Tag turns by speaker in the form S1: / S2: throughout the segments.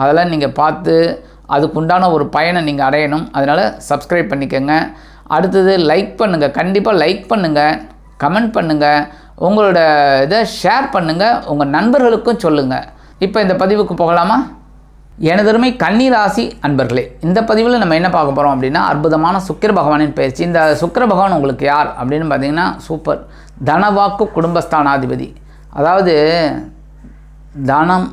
S1: அதெல்லாம் நீங்கள் பார்த்து அதுக்குண்டான ஒரு பயனை நீங்கள் அடையணும். அதனால் சப்ஸ்கிரைப் பண்ணிக்கோங்க. அடுத்தது லைக் பண்ணுங்கள் கண்டிப்பாக லைக் பண்ணுங்கள் கமெண்ட் பண்ணுங்கள் உங்களோட இதை ஷேர் பண்ணுங்கள் உங்கள் நண்பர்களுக்கும் சொல்லுங்கள் இப்போ இந்த பதிவுக்கு போகலாமா? எனதருமை கன்னி ராசி அன்பர்களே இந்த பதிவில் நம்ம என்ன பார்க்க போகிறோம் அப்படின்னா அற்புதமான சுக்கிர பகவானின் பயிற்சி. இந்த சுக்கிர பகவான் உங்களுக்கு யார் அப்படின்னு பார்த்தீங்கன்னா சூப்பர். தனவாக்கு குடும்பஸ்தானாதிபதி. அதாவது தனம்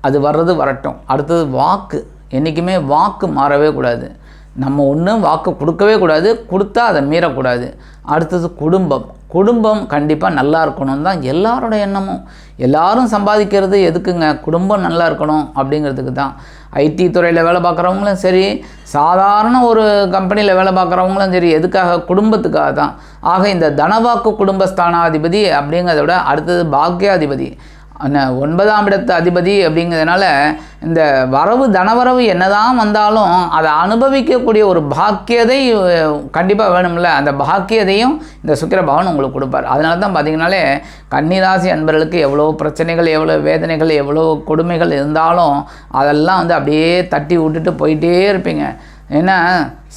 S1: அது வர்றது வரட்டும். அடுத்தது வாக்கு. என்றைக்குமே வாக்கு மாறவே கூடாது. நம்ம ஒன்றும் வாக்கு கொடுக்கவே கூடாது. கொடுத்தா அதை மீறக்கூடாது. அடுத்தது குடும்பம். குடும்பம் கண்டிப்பாக நல்லா இருக்கணும் தான் எல்லாரோட எண்ணமும். எல்லாரும் சம்பாதிக்கிறது எதுக்குங்க? குடும்பம் நல்லா இருக்கணும் அப்படிங்கிறதுக்கு தான். ஐடி துறையில் வேலை பார்க்குறவங்களும் சரி சாதாரண ஒரு கம்பெனியில் வேலை பார்க்குறவங்களும் சரி எதுக்காக? குடும்பத்துக்காக தான். ஆக இந்த தனவாக்கு குடும்பஸ்தானாதிபதி அப்படிங்கிறத விட அடுத்தது பாக்யாதிபதி. ஒன்பதாம் இடத்து அதிபதி அப்படிங்கிறதுனால இந்த வரவு தனவரவு என்னதான் வந்தாலும் அதை அனுபவிக்கக்கூடிய ஒரு பாக்கியதை கண்டிப்பாக வேணும்ல. அந்த பாக்கியதையும் இந்த சுக்கிர பகவான் உங்களுக்கு கொடுப்பார். அதனால தான் பார்த்தீங்கன்னாலே கன்னிராசி அன்பர்களுக்கு எவ்வளோ பிரச்சனைகள் எவ்வளோ வேதனைகள் எவ்வளோ கொடுமைகள் இருந்தாலும் அதெல்லாம் வந்து அப்படியே தட்டி விட்டுட்டு போயிட்டே இருப்பீங்க. ஏன்னா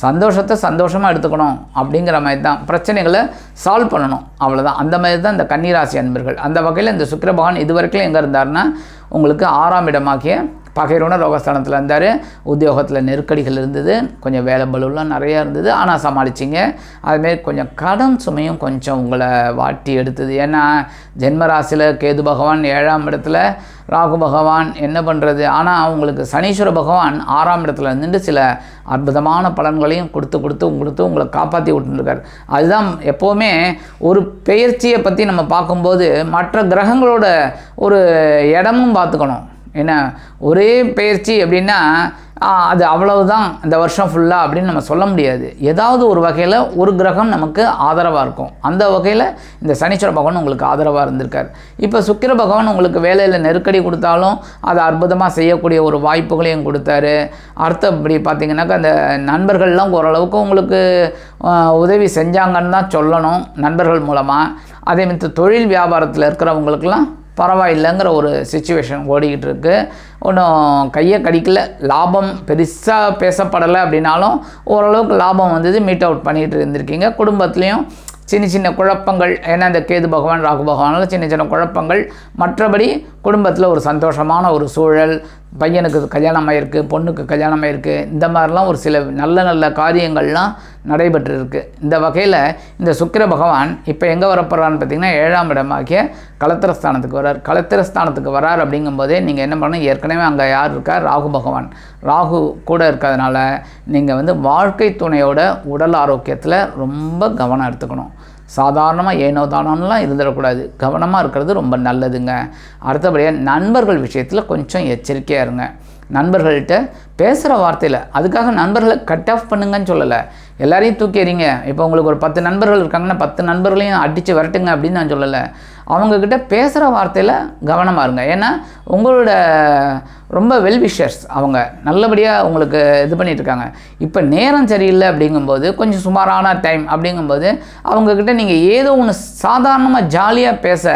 S1: சந்தோஷத்தை சந்தோஷமாக எடுத்துக்கணும் அப்படிங்கிற மாதிரி தான் பிரச்சனைகளை சால்வ் பண்ணணும். அவ்வளோதான் அந்த மாதிரி தான் இந்த கன்னிராசி அன்பர்கள். அந்த வகையில் இந்த சுக்கிரபகவான் இது வரைக்கும் எங்கே இருந்தாருன்னா உங்களுக்கு ஆறாம் இடமாகிய பகைரோன ரோகஸ்தானத்தில் இருந்தார். உத்தியோகத்தில் நெருக்கடிகள் இருந்தது. கொஞ்சம் வேலை பலுலாம் நிறையா இருந்தது. ஆனால் சமாளிச்சிங்க. அதுமாரி கொஞ்சம் கடன் சுமையும் கொஞ்சம் உங்களை வாட்டி எடுத்தது. ஏன்னா ஜென்மராசியில் கேது பகவான் ஏழாம் இடத்துல ராகு பகவான் என்ன பண்ணுறது ஆனால் உங்களுக்கு சனீஸ்வர பகவான் ஆறாம் இடத்துல நின்று சில அற்புதமான பலன்களையும் கொடுத்து கொடுத்து கொடுத்து உங்களை காப்பாற்றி விட்டுருக்கார். அதுதான் எப்போவுமே ஒரு பெயர்ச்சியை பற்றி நம்ம பார்க்கும்போது மற்ற கிரகங்களோட ஒரு இடமும் பார்த்துக்கணும். ஏன்னா ஒரே பயிற்சி அப்படின்னா அது அவ்வளவுதான் இந்த வருஷம் ஃபுல்லாக அப்படின்னு நம்ம சொல்ல முடியாது. ஏதாவது ஒரு வகையில் ஒரு கிரகம் நமக்கு ஆதரவாக இருக்கும். அந்த வகையில் இந்த சனீஸ்வர பகவான் உங்களுக்கு ஆதரவாக இருந்திருக்கார். இப்போ சுக்கிர பகவான் உங்களுக்கு வேலையில் நெருக்கடி கொடுத்தாலும் அதை அற்புதமாக செய்யக்கூடிய ஒரு வாய்ப்புகளையும் கொடுத்தாரு. அடுத்த இப்படி பார்த்தீங்கன்னாக்கா அந்த நண்பர்கள்லாம் ஓரளவுக்கு உங்களுக்கு உதவி செஞ்சாங்கன்னு தான் சொல்லணும் நண்பர்கள் மூலமாக அதே மாதிரி தொழில் வியாபாரத்தில் இருக்கிறவங்களுக்கெல்லாம் பரவாயில்லைங்கிற ஒரு சுச்சுவேஷன் ஓடிக்கிட்டு இருக்கு. ஒன்றும் கையை கடிக்கல. லாபம் பெருசாக பேசப்படலை அப்படின்னாலும் ஓரளவுக்கு லாபம் வந்தது மீட் அவுட் பண்ணிகிட்டு இருந்திருக்கீங்க. குடும்பத்துலேயும் சின்ன சின்ன குழப்பங்கள் ஏன்னா இந்த கேது பகவான் ராகு பகவானால சின்ன சின்ன குழப்பங்கள். மற்றபடி குடும்பத்தில் ஒரு சந்தோஷமான ஒரு சூழல் பையனுக்கு கல்யாணம் ஆயிருக்கு பொண்ணுக்கு கல்யாணம் ஆயிருக்கு இந்த மாதிரிலாம் ஒரு சில நல்ல நல்ல காரியங்கள்லாம் நடைபெற்றிருக்கு. இந்த வகையில் இந்த சுக்கிர பகவான் இப்போ எங்கே வரப்போகிறான்னு பார்த்தீங்கன்னா ஏழாம் இடமாகிய கலத்திரஸ்தானத்துக்கு வரார். கலத்திரஸ்தானத்துக்கு வரார் அப்படிங்கும்போதே நீங்கள் என்ன பண்ணணும்? ஏற்கனவே அங்கே யார் இருக்கார் ராகு பகவான். ராகு கூட இருக்கிறதுனால நீங்கள் வந்து வாழ்க்கை துணையோட உடல் ஆரோக்கியத்தில் ரொம்ப கவனம் எடுத்துக்கணும். சாதாரணமாக ஏனோ தானோலாம் இருந்துடக்கூடாது. கவனமாக இருக்கிறது ரொம்ப நல்லதுங்க. அடுத்தபடியாக நண்பர்கள் விஷயத்தில் கொஞ்சம் எச்சரிக்கையாக இருங்க. நண்பர்கள்கிட்ட பேசுகிற வார்த்தையில் அதுக்காக நண்பர்களை கட் ஆஃப் பண்ணுங்கன்னு சொல்லலை. எல்லாரையும் தூக்கி எறிங்க. இப்போ உங்களுக்கு ஒரு பத்து நண்பர்கள் இருக்காங்கன்னா பத்து நண்பர்களையும் அடித்து விரட்டுங்க அப்படின்னு நான் சொல்லலை. அவங்கக்கிட்ட பேசுகிற வார்த்தையில் கவனமாக இருங்க. ஏன்னா உங்களோட ரொம்ப வெல்விஷர்ஸ் அவங்க. நல்லபடியாக உங்களுக்கு இது பண்ணிகிட்டு இருக்காங்க இப்போ நேரம் சரியில்லை அப்படிங்கும்போது கொஞ்சம் சுமாரான டைம் அப்படிங்கும்போது அவங்கக்கிட்ட நீங்கள் ஏதோ ஒன்று சாதாரணமாக ஜாலியாக பேச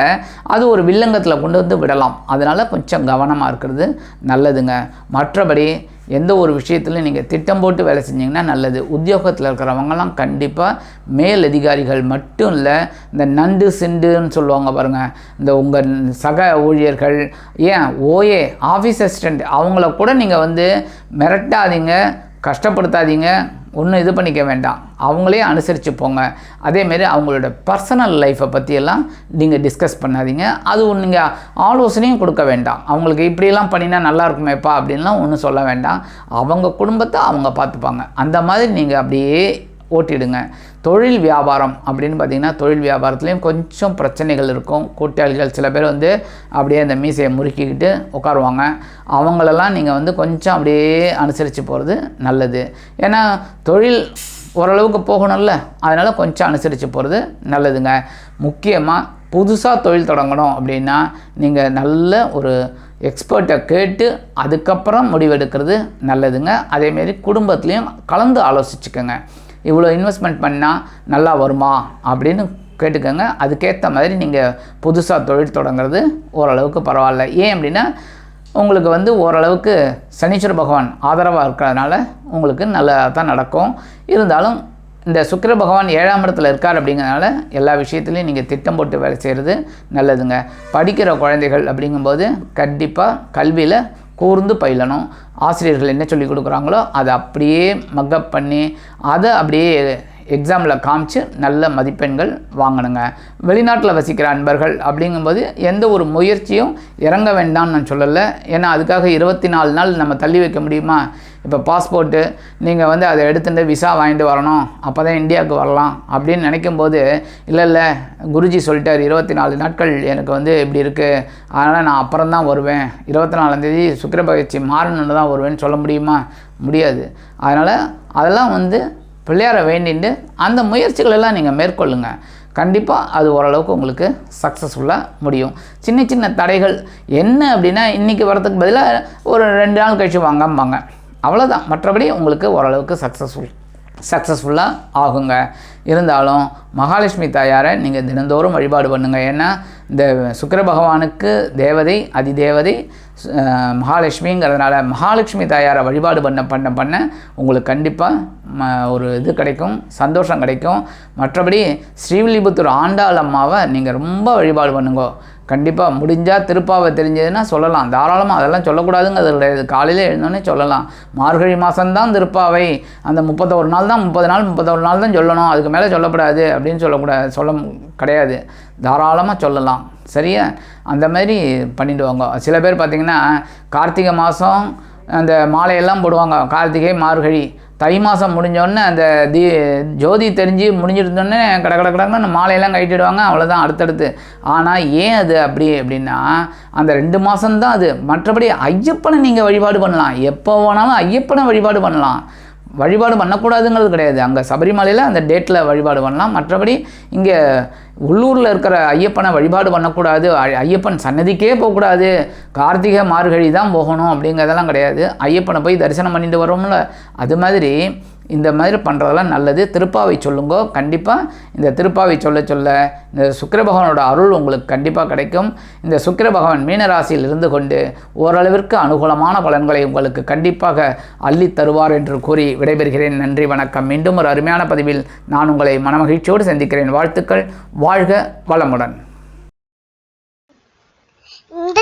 S1: அது ஒரு வில்லங்கத்தில் கொண்டு வந்து விடலாம். அதனால் கொஞ்சம் கவனமாக இருக்கிறது நல்லதுங்க. மற்றபடி எந்த ஒரு விஷயத்துலையும் நீங்கள் திட்டம் போட்டு வேலை செஞ்சீங்கன்னா நல்லது. உத்தியோகத்தில் இருக்கிறவங்கலாம் கண்டிப்பாக மேல் அதிகாரிகள் மட்டும் இல்லை இந்த நண்டு சிண்டுன்னு சொல்லுவாங்க பாருங்கள் இந்த உங்கள் சக ஊழியர்கள் ஏன் ஓஏ ஆஃபீஸ் அசிஸ்டண்ட் அவங்கள கூட நீங்கள் வந்து மிரட்டாதீங்க கஷ்டப்படுத்தாதீங்க ஒன்றும் இது பண்ணிக்க வேண்டாம். அவங்களே அனுசரித்து போங்க. அதேமாரி அவங்களோட பர்சனல் லைஃப்பை பற்றியெல்லாம் நீங்கள் டிஸ்கஸ் பண்ணாதீங்க. அது நீங்கள் ஆலோசனையும் கொடுக்க வேண்டாம். அவங்களுக்கு இப்படியெல்லாம் பண்ணினா நல்லா இருக்குமேப்பா அப்படின்லாம் ஒன்றும் சொல்ல வேண்டாம். அவங்க குடும்பத்தை அவங்க பார்த்துப்பாங்க. அந்த மாதிரி நீங்கள் அப்படியே ஓட்டிடுங்க. தொழில் வியாபாரம் அப்படின்னு பார்த்தீங்கன்னா தொழில் வியாபாரத்துலேயும் கொஞ்சம் பிரச்சனைகள் இருக்கும். கூட்டாளிகள் சில பேர் வந்து அப்படியே அந்த மீசையை முறுக்கிக்கிட்டு உட்காருவாங்க. அவங்களெல்லாம் நீங்கள் வந்து கொஞ்சம் அப்படியே அனுசரித்து போகிறது நல்லது. ஏன்னா தொழில் ஓரளவுக்கு போகணும்ல. அதனால் கொஞ்சம் அனுசரித்து போகிறது நல்லதுங்க. முக்கியமாக புதுசாக தொழில் தொடங்கணும் அப்படின்னா நீங்கள் நல்ல ஒரு எக்ஸ்பர்ட்டை கேட்டு அதுக்கப்புறம் முடிவெடுக்கிறது நல்லதுங்க. அதேமாரி குடும்பத்துலேயும் கலந்து ஆலோசிச்சுக்கோங்க. இவ்வளோ இன்வெஸ்ட்மெண்ட் பண்ணால் நல்லா வருமா? அப்படின்னு கேட்டுக்கோங்க. அதுக்கேற்ற மாதிரி நீங்கள் புதுசாக தொழில் தொடங்குறது ஓரளவுக்கு பரவாயில்ல. ஏன் அப்படின்னா உங்களுக்கு வந்து ஓரளவுக்கு சனீஸ்வர பகவான் ஆதரவாக இருக்கிறதுனால உங்களுக்கு நல்லா தான் நடக்கும். இருந்தாலும் இந்த சுக்கிர பகவான் ஏழாம் இடத்துல இருக்கார் அப்படிங்கிறதுனால எல்லா விஷயத்துலையும் நீங்கள் திட்டம் போட்டு வேலை செய்கிறது நல்லதுங்க. படிக்கிற குழந்தைகள் அப்படிங்கும்போது கண்டிப்பாக கல்வியில் கூர்ந்து பயிலணும். ஆசிரியர்கள் என்ன சொல்லி கொடுக்குறாங்களோ அதை அப்படியே மக்கப் பண்ணி அதை அப்படியே எக்ஸாமில் காமிச்சு நல்ல மதிப்பெண்கள் வாங்கணுங்க. வெளிநாட்டில் வசிக்கிற அன்பர்கள் அப்படிங்கும்போது எந்த ஒரு முயற்சியும் இறங்க வேண்டாம்னு நான் சொல்லலை. ஏன்னா அதுக்காக இருபத்தி நாலு நாள் நம்ம தள்ளி வைக்க முடியுமா? இப்போ பாஸ்போர்ட்டு நீங்கள் வந்து அதை எடுத்துட்டு விசா வாங்கிட்டு வரணும் அப்போ தான் இந்தியாவுக்கு வரலாம் அப்படின்னு நினைக்கும் போது இல்லை இல்லை குருஜி சொல்லிட்டார் இருபத்தி நாலு நாட்கள் எனக்கு வந்து இப்படி இருக்குது அதனால் நான் அப்புறம் தான் வருவேன். இருபத்தி நாலாந்தேதி சுக்கிர பயிற்சி மாறணுன்னு தான் வருவேன்னு சொல்ல முடியுமா? முடியாது. அதனால் அதெல்லாம் வந்து பிள்ளையாரை வேண்டிட்டு அந்த முயற்சிகளெல்லாம் நீங்கள் மேற்கொள்ளுங்கள் கண்டிப்பாக அது ஓரளவுக்கு உங்களுக்கு சக்ஸஸ்ஃபுல்லாக முடியும். சின்ன சின்ன தடைகள் என்ன அப்படின்னா இன்றைக்கி வரதுக்கு பதிலாக ஒரு ரெண்டு நாள் கழிச்சு வாங்கம்பாங்க. அவ்வளோதான் மற்றபடி உங்களுக்கு ஓரளவுக்கு சக்ஸஸ்ஃபுல் சக்ஸஸ்ஃபுல்லாக ஆகுங்க. இருந்தாலும் மகாலட்சுமி தாயாரை நீங்கள் தினந்தோறும் வழிபாடு பண்ணுங்கள் ஏன்னா இந்த சுக்கர பகவானுக்கு தேவதை அதிதேவதை மகாலட்சுமிங்கிறதுனால மகாலட்சுமி தாயாரை வழிபாடு பண்ண பண்ண பண்ண உங்களுக்கு கண்டிப்பாக ஒரு இது கிடைக்கும் சந்தோஷம் கிடைக்கும். மற்றபடி ஸ்ரீவில்லிபுத்தூர் ஆண்டாள் அம்மாவை நீங்கள் ரொம்ப வழிபாடு பண்ணுங்க. கண்டிப்பாக முடிஞ்சால் திருப்பாவை தெரிஞ்சதுன்னா சொல்லலாம். தாராளமாக அதெல்லாம் சொல்லக்கூடாதுங்கிறது கிடையாது. காலையில் எழுந்தோடனே சொல்லலாம். மார்கழி மாதம்தான் திருப்பாவை. அந்த முப்பத்தோரு நாள் தான் முப்பது நாள் முப்பத்தோரு நாள் தான் சொல்லணும். அதுக்கு மேலே சொல்லக்கூடாது அப்படின்னு சொல்லக்கூடாது சொல்ல கிடையாது. தாராளமாக சொல்லலாம். சரியா? அந்த மாதிரி பண்ணிடுவாங்க சில பேர் பார்த்திங்கன்னா கார்த்திகை மாதம் அந்த மாலையெல்லாம் போடுவாங்க. கார்த்திகை மார்கழி. தை மாதம் முடிஞ்சோடனே அந்த தீ ஜோதி தெரிஞ்சு முடிஞ்சிருந்தோடனே கட கட கடன்னு அந்த மாலையெல்லாம் கட்டிடுவாங்க அவ்வளோதான் அடுத்தடுத்து. ஆனால் ஏன் அது அப்படி அப்படின்னா அந்த ரெண்டு மாதம்தான் அது. மற்றபடி ஐயப்பனை நீங்கள் வழிபாடு பண்ணலாம். எப்போ வேணாலும் ஐயப்பனை வழிபாடு பண்ணலாம். வழிபாடு பண்ணக்கூடாதுங்கிறது கிடையாது. அங்கே சபரிமலையில் அந்த டேட்டில் வழிபாடு பண்ணலாம். மற்றபடி இங்கே உள்ளூரில் இருக்கிற ஐயப்பனை வழிபாடு பண்ணக்கூடாது. ஐயப்பன் சன்னதிக்கே போகக்கூடாது. கார்த்திகை மார்கழி தான் போகணும் அப்படிங்கிறதெல்லாம் கிடையாது. ஐயப்பனை போய் தரிசனம் பண்ணிட்டு வரோம்ல அது மாதிரி இந்த மாதிரி பண்ணுறதெல்லாம் நல்லது. திருப்பாவை சொல்லுங்கோ. கண்டிப்பாக இந்த திருப்பாவை சொல்ல சொல்ல இந்த சுக்கர பகவானோட அருள் உங்களுக்கு கண்டிப்பாக கிடைக்கும். இந்த சுக்கர பகவான் மீனராசியில் இருந்து கொண்டு ஓரளவிற்கு அனுகூலமான பலன்களை உங்களுக்கு கண்டிப்பாக அள்ளி தருவார் என்று கூறி விடைபெறுகிறேன். நன்றி வணக்கம். மீண்டும் ஒரு அருமையான பதிவில் நான் உங்களை மனமகிழ்ச்சியோடு சந்திக்கிறேன். வாழ்த்துக்கள். வாழ்க வளமுடன்.